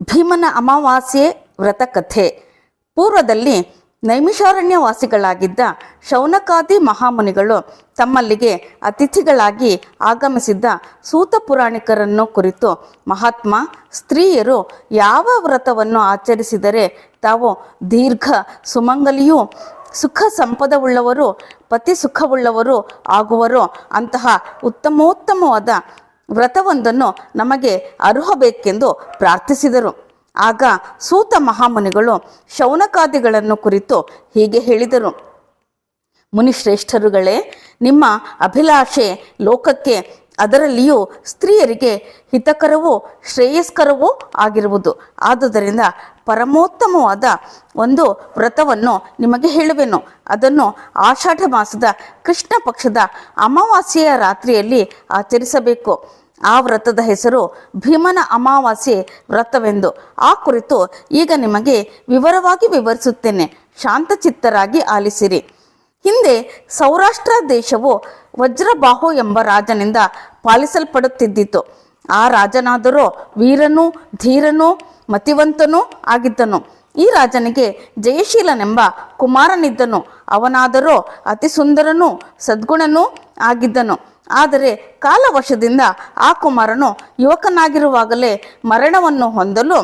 ಭೀಮನ ಅಮಾವಾಸ್ಯೆ ವ್ರತ ಕಥೆ ಪೂರ್ವದಲ್ಲಿ ನೈಮಿಷಾರಣ್ಯವಾಸಿಗಳಾಗಿದ್ದ ಶೌನಕಾದಿ ಮಹಾಮುನಿಗಳು ತಮ್ಮಲ್ಲಿಗೆ ಅತಿಥಿಗಳಾಗಿ ಆಗಮಿಸಿದ್ದ ಸೂತ ಪುರಾಣಿಕರನ್ನು ಕುರಿತು ಮಹಾತ್ಮ, ಸ್ತ್ರೀಯರು ಯಾವ ವ್ರತವನ್ನು ಆಚರಿಸಿದರೆ ತಾವು ದೀರ್ಘ ಸುಮಂಗಲಿಯೂ ಸುಖ ಸಂಪದವುಳ್ಳವರು, ಪತಿ ಸುಖವುಳ್ಳವರು ಆಗುವರು ಅಂತಹ ಉತ್ತಮೋತ್ತಮವಾದ ವ್ರತವೊಂದನ್ನು ನಮಗೆ ಅರ್ಹಬೇಕೆಂದು ಪ್ರಾರ್ಥಿಸಿದರು. ಆಗ ಸೂತ ಮಹಾಮುನಿಗಳು ಶೌನಕಾದಿಗಳನ್ನು ಕುರಿತು ಹೀಗೆ ಹೇಳಿದರು. ಮುನಿಶ್ರೇಷ್ಠರುಗಳೇ, ನಿಮ್ಮ ಅಭಿಲಾಷೆ ಲೋಕಕ್ಕೆ ಅದರಲ್ಲಿಯೂ ಸ್ತ್ರೀಯರಿಗೆ ಹಿತಕರವೂ ಶ್ರೇಯಸ್ಕರವೂ ಆಗಿರುವುದು. ಆದುದರಿಂದ ಪರಮೋತ್ತಮವಾದ ಒಂದು ವ್ರತವನ್ನು ನಿಮಗೆ ಹೇಳುವೆನು. ಅದನ್ನು ಆಷಾಢ ಮಾಸದ ಕೃಷ್ಣ ಪಕ್ಷದ ಅಮಾವಾಸ್ಯೆಯ ರಾತ್ರಿಯಲ್ಲಿ ಆಚರಿಸಬೇಕು. ಆ ವ್ರತದ ಹೆಸರು ಭೀಮನ ಅಮಾವಾಸ್ಯೆ ವ್ರತವೆಂದು. ಆ ಕುರಿತು ಈಗ ನಿಮಗೆ ವಿವರವಾಗಿ ವಿವರಿಸುತ್ತೇನೆ. ಶಾಂತಚಿತ್ತರಾಗಿ ಆಲಿಸಿರಿ. ಹಿಂದೆ ಸೌರಾಷ್ಟ್ರ ದೇಶವು ವಜ್ರಬಾಹು ಎಂಬ ರಾಜನಿಂದ ಪಾಲಿಸಲ್ಪಡುತ್ತಿದ್ದಿತು. ಆ ರಾಜನಾದರೂ ವೀರನೂ, ಧೀರನೂ, ಮತಿವಂತನೂ ಆಗಿದ್ದನು. ಈ ರಾಜನಿಗೆ ಜಯಶೀಲನೆಂಬ ಕುಮಾರನಿದ್ದನು. ಅವನಾದರೂ ಅತಿ ಸುಂದರನೂ ಸದ್ಗುಣನೂ ಆಗಿದ್ದನು. ಆದರೆ ಕಾಲವಶದಿಂದ ಆ ಕುಮಾರನು ಯುವಕನಾಗಿರುವಾಗಲೇ ಮರಣವನ್ನು ಹೊಂದಲು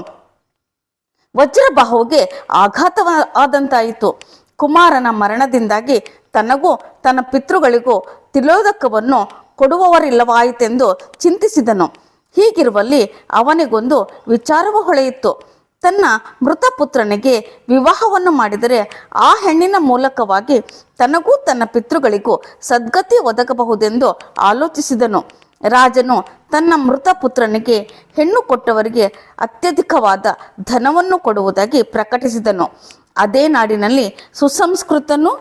ವಜ್ರಬಾಹುವಿಗೆ ಆಘಾತವಾದಂತಾಯಿತು. ಕುಮಾರನ ಮರಣದಿಂದಾಗಿ ತನಗೂ ತನ್ನ ಪಿತೃಗಳಿಗೂ ತಿಲೋದಕವನ್ನು ಕೊಡುವವರಿಲ್ಲವಾಯಿತೆಂದು ಚಿಂತಿಸಿದನು. ಹೀಗಿರುವಲ್ಲಿ ಅವನಿಗೊಂದು ವಿಚಾರವೂ ಹೊಳೆಯಿತು ತನ್ನ ಮೃತ ಪುತ್ರನಿಗೆ ವಿವಾಹವನ್ನು ಮಾಡಿದರೆ ಆ ಹೆಣ್ಣಿನ ಮೂಲಕವಾಗಿ ತನಗೂ ತನ್ನ ಪಿತೃಗಳಿಗೂ ಸದ್ಗತಿ ಒದಗಬಹುದೆಂದು ಆಲೋಚಿಸಿದನು. ರಾಜನು ತನ್ನ ಮೃತ ಪುತ್ರನಿಗೆ ಹೆಣ್ಣು ಕೊಟ್ಟವರಿಗೆ ಅತ್ಯಧಿಕವಾದ ಧನವನ್ನು ಕೊಡುವುದಾಗಿ ಪ್ರಕಟಿಸಿದನು. ಅದೇ ನಾಡಿನಲ್ಲಿ ಸುಸಂಸ್ಕೃತನು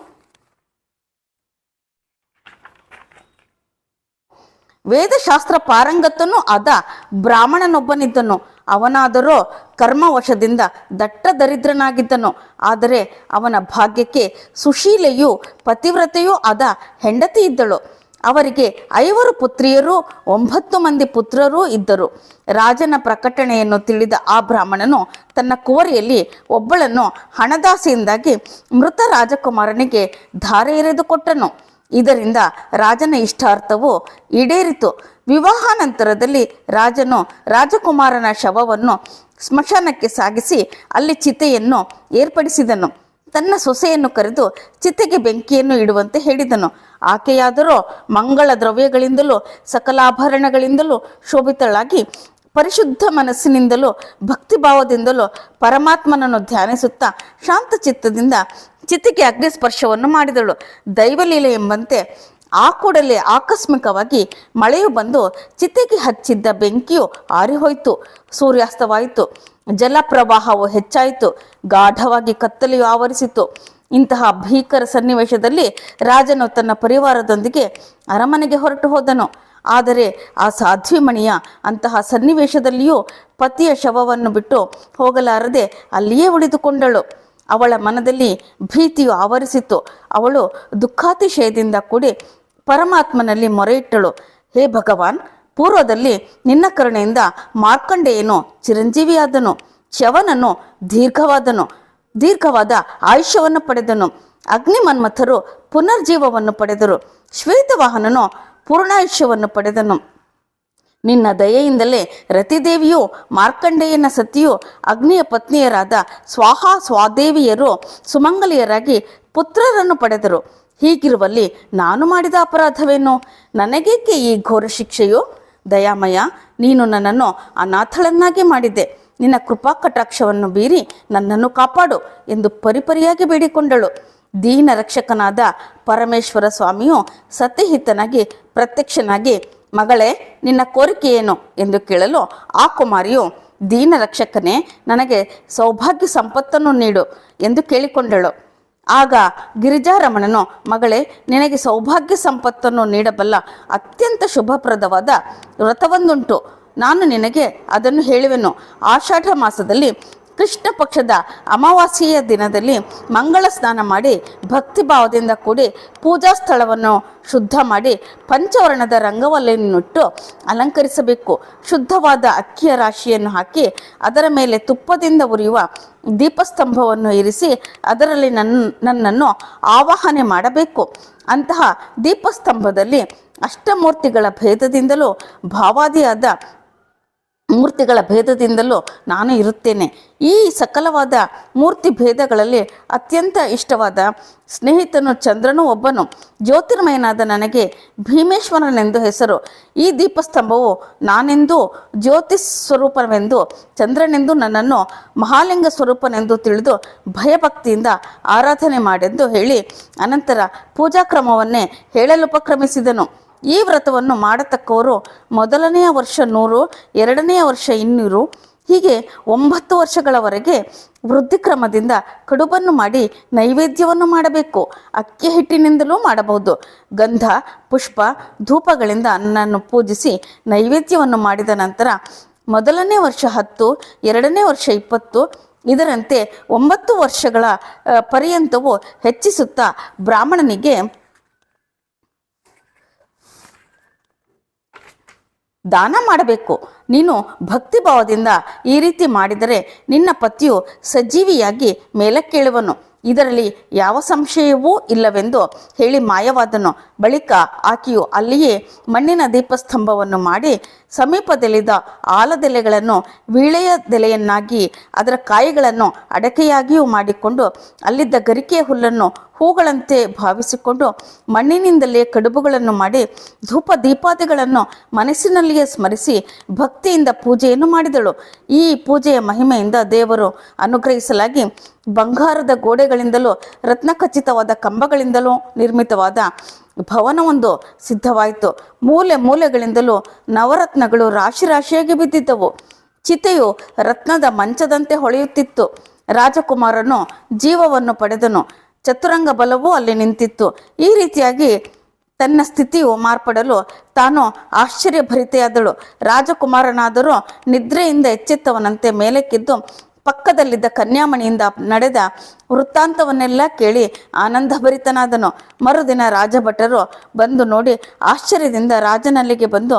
ವೇದಶಾಸ್ತ್ರ ಪಾರಂಗತನೂ ಆದ ಬ್ರಾಹ್ಮಣನೊಬ್ಬನಿದ್ದನು. ಅವನಾದರೋ ಕರ್ಮವಶದಿಂದ ದಟ್ಟ ದರಿದ್ರನಾಗಿದ್ದನು ಆದರೆ ಅವನ ಭಾಗ್ಯಕ್ಕೆ ಸುಶೀಲೆಯೂ ಪತಿವ್ರತೆಯೂ ಆದ ಹೆಂಡತಿ ಇದ್ದಳು. ಅವರಿಗೆ ಐವರು ಪುತ್ರಿಯರು, ಒಂಬತ್ತು ಮಂದಿ ಪುತ್ರರೂ ಇದ್ದರು. ರಾಜನ ಪ್ರಕಟಣೆಯನ್ನು ತಿಳಿದ ಆ ಬ್ರಾಹ್ಮಣನು ತನ್ನ ಕುವರಿಯಲ್ಲಿ ಒಬ್ಬಳನ್ನು ಹಣದಾಸೆಯಿಂದಾಗಿ ಮೃತ ರಾಜಕುಮಾರನಿಗೆ ಧಾರೆ ಎರೆದು ಕೊಟ್ಟನು. ಇದರಿಂದ ರಾಜನ ಇಷ್ಟಾರ್ಥವು ಈಡೇರಿತು. ವಿವಾಹಾನಂತರದಲ್ಲಿ ರಾಜನು ರಾಜಕುಮಾರನ ಶವವನ್ನು ಸ್ಮಶಾನಕ್ಕೆ ಸಾಗಿಸಿ ಅಲ್ಲಿ ಚಿತೆಯನ್ನು ಏರ್ಪಡಿಸಿದನು. ತನ್ನ ಸೊಸೆಯನ್ನು ಕರೆದು ಚಿತೆಗೆ ಬೆಂಕಿಯನ್ನು ಇಡುವಂತೆ ಹೇಳಿದನು. ಆಕೆಯಾದರೂ ಮಂಗಳ ದ್ರವ್ಯಗಳಿಂದಲೂ ಸಕಲಾಭರಣಗಳಿಂದಲೂ ಶೋಭಿತಳಾಗಿ ಪರಿಶುದ್ಧ ಮನಸ್ಸಿನಿಂದಲೂ, ಭಕ್ತಿಭಾವದಿಂದಲೂ ಪರಮಾತ್ಮನನ್ನು ಧ್ಯಾನಿಸುತ್ತಾ ಶಾಂತ ಚಿತ್ತದಿಂದ ಚಿತ್ತಿಗೆ ಅಗ್ನಿ ಸ್ಪರ್ಶವನ್ನು ಮಾಡಿದಳು. ದೈವಲೀಲೆ ಎಂಬಂತೆ ಆ ಕೂಡಲೇ ಆಕಸ್ಮಿಕವಾಗಿ ಮಳೆಯು ಬಂದು ಚಿತೆಗೆ ಹಚ್ಚಿದ್ದ ಬೆಂಕಿಯು ಆರಿಹೋಯಿತು, ಸೂರ್ಯಾಸ್ತವಾಯಿತು, ಜಲಪ್ರವಾಹವು ಹೆಚ್ಚಾಯಿತು, ಗಾಢವಾಗಿ ಕತ್ತಲೆಯು ಆವರಿಸಿತು. ಇಂತಹ ಭೀಕರ ಸನ್ನಿವೇಶದಲ್ಲಿ ರಾಜನು ತನ್ನ ಪರಿವಾರದೊಂದಿಗೆ ಅರಮನೆಗೆ ಹೊರಟು ಹೋದನು. ಆದರೆ ಆ ಸಾಧ್ವಿಮಣಿಯ ಅಂತಹ ಸನ್ನಿವೇಶದಲ್ಲಿಯೂ ಪತಿಯ ಶವವನ್ನು ಬಿಟ್ಟು ಹೋಗಲಾರದೆ ಅಲ್ಲಿಯೇ ಉಳಿದುಕೊಂಡಳು. ಅವಳ ಮನದಲ್ಲಿ ಭೀತಿಯು ಆವರಿಸಿತ್ತು ಅವಳು ದುಃಖಾತಿಶಯದಿಂದ ಕೂಡಿ ಪರಮಾತ್ಮನಲ್ಲಿ ಮೊರೆಯಿಟ್ಟಳು. ಹೇ ಭಗವಾನ್, ಪೂರ್ವದಲ್ಲಿ ನಿನ್ನ ಕರುಣೆಯಿಂದ ಮಾರ್ಕಂಡೆಯನು ಚಿರಂಜೀವಿಯಾದನು. ಶವನನ್ನು ದೀರ್ಘವಾದನು, ದೀರ್ಘವಾದ ಆಯುಷ್ಯವನ್ನು ಪಡೆದನು. ಅಗ್ನಿಮನ್ಮಥರು ಪುನರ್ಜೀವವನ್ನು ಪಡೆದರು. ಶ್ವೇತವಾಹನನು ಪೂರ್ಣಾಯುಷ್ಯವನ್ನು ಪಡೆದನು. ನಿನ್ನ ದಯೆಯಿಂದಲೇ ರತಿದೇವಿಯು, ಮಾರ್ಕಂಡೇಯನ ಸತಿಯು, ಅಗ್ನಿಯ ಪತ್ನಿಯರಾದ ಸ್ವಾಹ ಸ್ವಾದೇವಿಯರು ಸುಮಂಗಲಿಯರಾಗಿ ಪುತ್ರರನ್ನು ಪಡೆದರು. ಹೀಗಿರುವಲ್ಲಿ ನಾನು ಮಾಡಿದ ಅಪರಾಧವೇನು? ನನಗೇಕೆ ಈ ಘೋರ ಶಿಕ್ಷೆಯು? ದಯಾಮಯ, ನೀನು ನನ್ನನ್ನು ಅನಾಥಳನ್ನಾಗಿ ಮಾಡಿದ್ದೆ ನಿನ್ನ ಕೃಪಾ ಕಟಾಕ್ಷವನ್ನು ಬೀರಿ ನನ್ನನ್ನು ಕಾಪಾಡು ಎಂದು ಪರಿಪರಿಯಾಗಿ ಬೇಡಿಕೊಂಡಳು. ದೀನ ರಕ್ಷಕನಾದ ಪರಮೇಶ್ವರ ಸ್ವಾಮಿಯು ಸತಿಹಿತನಾಗಿ ಪ್ರತ್ಯಕ್ಷನಾಗಿ, ಮಗಳೇ, ನಿನ್ನ ಕೋರಿಕೆ ಏನು? ಎಂದು ಕೇಳಲು ಆ ಕುಮಾರಿಯು ದೀನ ರಕ್ಷಕನೇ ನನಗೆ ಸೌಭಾಗ್ಯ ಸಂಪತ್ತನ್ನು ನೀಡು ಎಂದು ಕೇಳಿಕೊಂಡಳು. ಆಗ ಗಿರಿಜಾರಮಣನು, ಮಗಳೇ, ನಿನಗೆ ಸೌಭಾಗ್ಯ ಸಂಪತ್ತನ್ನು ನೀಡಬಲ್ಲ ಅತ್ಯಂತ ಶುಭಪ್ರದವಾದ ವ್ರತವೊಂದುಂಟು. ನಾನು ನಿನಗೆ ಅದನ್ನು ಹೇಳುವೆನು. ಆಷಾಢ ಮಾಸದಲ್ಲಿ ಕೃಷ್ಣ ಪಕ್ಷದ ಅಮಾವಾಸ್ಯೆಯ ದಿನದಲ್ಲಿ ಮಂಗಳ ಸ್ನಾನ ಮಾಡಿ ಭಕ್ತಿಭಾವದಿಂದ ಕೂಡಿ ಪೂಜಾ ಸ್ಥಳವನ್ನು ಶುದ್ಧ ಮಾಡಿ ಪಂಚವರ್ಣದ ರಂಗವಲ್ಲಿನ್ನುಟ್ಟು ಅಲಂಕರಿಸಬೇಕು. ಶುದ್ಧವಾದ ಅಕ್ಕಿಯ ರಾಶಿಯನ್ನು ಹಾಕಿ ಅದರ ಮೇಲೆ ತುಪ್ಪದಿಂದ ಉರಿಯುವ ದೀಪಸ್ತಂಭವನ್ನು ಇರಿಸಿ ಅದರಲ್ಲಿ ನನ್ನ ನನ್ನನ್ನು ಆವಾಹನೆ ಮಾಡಬೇಕು. ಅಂತಹ ದೀಪಸ್ತಂಭದಲ್ಲಿ ಅಷ್ಟಮೂರ್ತಿಗಳ ಭೇದದಿಂದಲೂ ಭಾವಾದಿಯಾದ ಮೂರ್ತಿಗಳ ಭೇದದಿಂದಲೂ ನಾನು ಇರುತ್ತೇನೆ. ಈ ಸಕಲವಾದ ಮೂರ್ತಿ ಭೇದಗಳಲ್ಲಿ ಅತ್ಯಂತ ಇಷ್ಟವಾದ ಸ್ನೇಹಿತನು ಚಂದ್ರನು ಒಬ್ಬನು. ಜ್ಯೋತಿರ್ಮಯನಾದ ನನಗೆ ಭೀಮೇಶ್ವರನೆಂದು ಹೆಸರು. ಈ ದೀಪಸ್ತಂಭವು ನಾನೆಂದು ಜ್ಯೋತಿ ಸ್ವರೂಪವೆಂದು, ಚಂದ್ರನೆಂದು ನನ್ನನ್ನು ಮಹಾಲಿಂಗ ಸ್ವರೂಪನೆಂದು ತಿಳಿದು ಭಯಭಕ್ತಿಯಿಂದ ಆರಾಧನೆ ಮಾಡೆಂದು ಹೇಳಿ ಅನಂತರ ಪೂಜಾ ಕ್ರಮವನ್ನೇ ಹೇಳಲು ಉಪಕ್ರಮಿಸಿದನು ಈ ವ್ರತವನ್ನು ಮಾಡತಕ್ಕವರು ಮೊದಲನೆಯ ವರ್ಷ ನೂರು ಎರಡನೆಯ ವರ್ಷ ಇನ್ನೂರು, ಹೀಗೆ ಒಂಬತ್ತು ವರ್ಷಗಳವರೆಗೆ ವೃದ್ಧಿಕ್ರಮದಿಂದ ಕಡುಬನ್ನು ಮಾಡಿ ನೈವೇದ್ಯವನ್ನು ಮಾಡಬೇಕು. ಅಕ್ಕಿ ಹಿಟ್ಟಿನಿಂದಲೂ ಮಾಡಬಹುದು. ಗಂಧ, ಪುಷ್ಪ, ಧೂಪಗಳಿಂದ ಅನ್ನನ್ನು ಪೂಜಿಸಿ ನೈವೇದ್ಯವನ್ನು ಮಾಡಿದ ನಂತರ ಮೊದಲನೇ ವರ್ಷ ಹತ್ತು, ಎರಡನೇ ವರ್ಷ ಇಪ್ಪತ್ತು, ಇದರಂತೆ ಒಂಬತ್ತು ವರ್ಷಗಳ ಪರ್ಯಂತವು ಹೆಚ್ಚಿಸುತ್ತಾ ಬ್ರಾಹ್ಮಣನಿಗೆ ದಾನ ಮಾಡಬೇಕು. ನೀನು ಭಕ್ತಿ ಭಾವದಿಂದ ಈ ರೀತಿ ಮಾಡಿದರೆ ನಿನ್ನ ಪತಿಯು ಸಜೀವಿಯಾಗಿ ಮೇಲಕ್ಕೇಳುವನು. ಇದರಲ್ಲಿ ಯಾವ ಸಂಶಯವೂ ಇಲ್ಲವೆಂದು ಹೇಳಿ ಮಾಯವಾದನು. ಬಳಿಕ ಆಕೆಯು ಅಲ್ಲಿಯೇ ಮಣ್ಣಿನ ದೀಪಸ್ತಂಭವನ್ನು ಮಾಡಿ ಸಮೀಪದಲ್ಲಿದ್ದ ಆಲದೆಲೆಗಳನ್ನು ವೀಳೆಯದೆಲೆಯನ್ನಾಗಿ ಅದರ ಕಾಯಿಗಳನ್ನು ಅಡಕೆಯಾಗಿಯೂ ಮಾಡಿಕೊಂಡು ಅಲ್ಲಿದ್ದ ಗರಿಕೆಯ ಹುಲ್ಲನ್ನು ಹೂಗಳಂತೆ ಭಾವಿಸಿಕೊಂಡು ಮಣ್ಣಿನಿಂದಲೇ ಕಡುಬುಗಳನ್ನು ಮಾಡಿ ಧೂಪ ದೀಪಾದಿಗಳನ್ನು ಮನಸ್ಸಿನಲ್ಲಿಯೇ ಸ್ಮರಿಸಿ ಭಕ್ತಿಯಿಂದ ಪೂಜೆಯನ್ನು ಮಾಡಿದಳು. ಈ ಪೂಜೆಯ ಮಹಿಮೆಯಿಂದ ದೇವರು ಅನುಗ್ರಹಿಸಲಾಗಿ ಬಂಗಾರದ ಗೋಡೆಗಳಿಂದಲೂ ರತ್ನಖಚಿತವಾದ ಕಂಬಗಳಿಂದಲೂ ನಿರ್ಮಿತವಾದ ಭವನವೊಂದು ಸಿದ್ಧವಾಯಿತು. ಮೂಲೆ ಮೂಲೆಗಳಿಂದಲೂ ನವರತ್ನಗಳು ರಾಶಿ ರಾಶಿಯಾಗಿ ಬಿದ್ದಿದ್ದವು. ಚಿತೆಯು ರತ್ನದ ಮಂಚದಂತೆ ಹೊಳೆಯುತ್ತಿತ್ತು. ರಾಜಕುಮಾರನು ಜೀವವನ್ನು ಪಡೆದನು. ಚತುರಂಗ ಬಲವೂ ಅಲ್ಲಿ ನಿಂತಿತ್ತು. ಈ ರೀತಿಯಾಗಿ ತನ್ನ ಸ್ಥಿತಿಯು ಮಾರ್ಪಡಲು ತಾನು ಆಶ್ಚರ್ಯಭರಿತೆಯಾದಳು. ರಾಜಕುಮಾರನಾದರೂ ನಿದ್ರೆಯಿಂದ ಎಚ್ಚೆತ್ತವನಂತೆ ಮೇಲಕ್ಕಿದ್ದು ಪಕ್ಕದಲ್ಲಿದ್ದ ಕನ್ಯಾಮಣಿಯಿಂದ ನಡೆದ ವೃತ್ತಾಂತವನ್ನೆಲ್ಲ ಕೇಳಿ ಆನಂದಭರಿತನಾದನು. ಮರುದಿನ ರಾಜಭಟರು ಬಂದು ನೋಡಿ ಆಶ್ಚರ್ಯದಿಂದ ರಾಜನಲ್ಲಿಗೆ ಬಂದು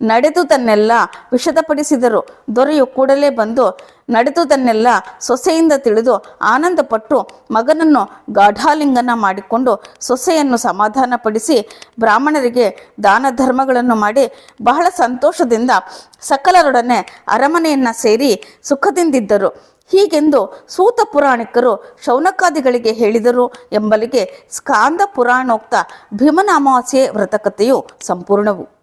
ನಡೆದುದನ್ನೆಲ್ಲ ವಿಷದಪಡಿಸಿದರು. ದೊರೆಯು ಕೂಡಲೇ ಬಂದು ನಡೆದು ತನ್ನೆಲ್ಲ ಸೊಸೆಯಿಂದ ತಿಳಿದು ಆನಂದಪಟ್ಟು ಮಗನನ್ನು ಗಾಢಾಲಿಂಗನ ಮಾಡಿಕೊಂಡು ಸೊಸೆಯನ್ನು ಸಮಾಧಾನಪಡಿಸಿ ಬ್ರಾಹ್ಮಣರಿಗೆ ದಾನ ಧರ್ಮಗಳನ್ನು ಮಾಡಿ ಬಹಳ ಸಂತೋಷದಿಂದ ಸಕಲರೊಡನೆ ಅರಮನೆಯನ್ನ ಸೇರಿ ಸುಖದಿಂದಿದ್ದರು. ಹೀಗೆಂದು ಸೂತ ಪುರಾಣಿಕರು ಶೌನಕಾದಿಗಳಿಗೆ ಹೇಳಿದರು ಎಂಬಲಿಗೆ ಸ್ಕಾಂದ ಪುರಾಣೋಕ್ತ ಭೀಮನ ಅಮಾವಾಸ್ಯೆ ವ್ರತಕಥೆಯು ಸಂಪೂರ್ಣವು.